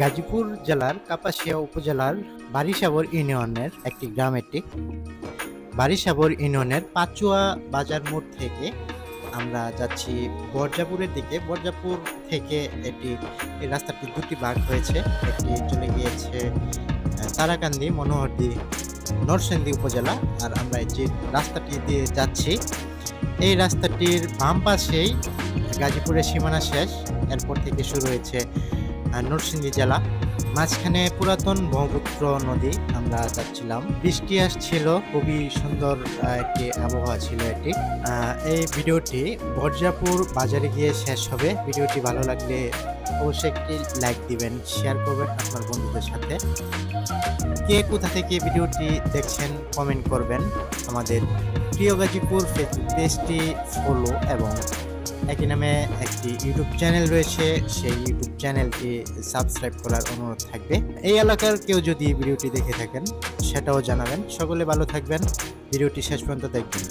গাজীপুর জেলার কাপাসিয়া উপজেলার বারিসাবর ইউনিয়নের একটি গ্রাম এটি। বারিসাবর ইউনিয়নের পাচুয়া বাজার মোড় থেকে আমরা যাচ্ছি বর্জাপুরের দিকে। বর্জাপুর থেকে এটি, এই রাস্তাটি দুটি ভাগ হয়েছে। একটি চলে গিয়েছে তারাকান্দি, মনোহরদি, নরসিংদী উপজেলা। আর আমরা যে রাস্তাটি দিয়ে যাচ্ছি, এই রাস্তাটির বাম পাশেই গাজীপুরের সীমানা শেষ। এরপর থেকে শুরু হয়েছে নরসিংদী জেলা। মাঝখানে পুরাতন ব্রহ্মপুত্র নদী আমরা যাচ্ছিলাম। বৃষ্টি আসছিল, খুবই সুন্দর একটি আবহাওয়া ছিল এটি। এই ভিডিওটি বর্জাপুর বাজারে গিয়ে শেষ হবে। ভিডিওটি ভালো লাগলে অবশ্যই একটি লাইক দিবেন, শেয়ার করবেন আপনার বন্ধুদের সাথে। কে কোথা থেকে ভিডিওটি দেখছেন, কমেন্ট করবেন। আমাদের প্রিয় গাজীপুর ফেসবুক পেজটি ফলো এবং একই নামে একটি ইউটিউব চ্যানেল রয়েছে, সেই ইউটিউব চ্যানেলটি সাবস্ক্রাইব করার অনুরোধ থাকবে। এই এলাকার কেউ যদি ভিডিওটি দেখে থাকেন, সেটাও জানাবেন। সকলে ভালো থাকবেন। ভিডিওটি শেষ পর্যন্ত দেখবেন।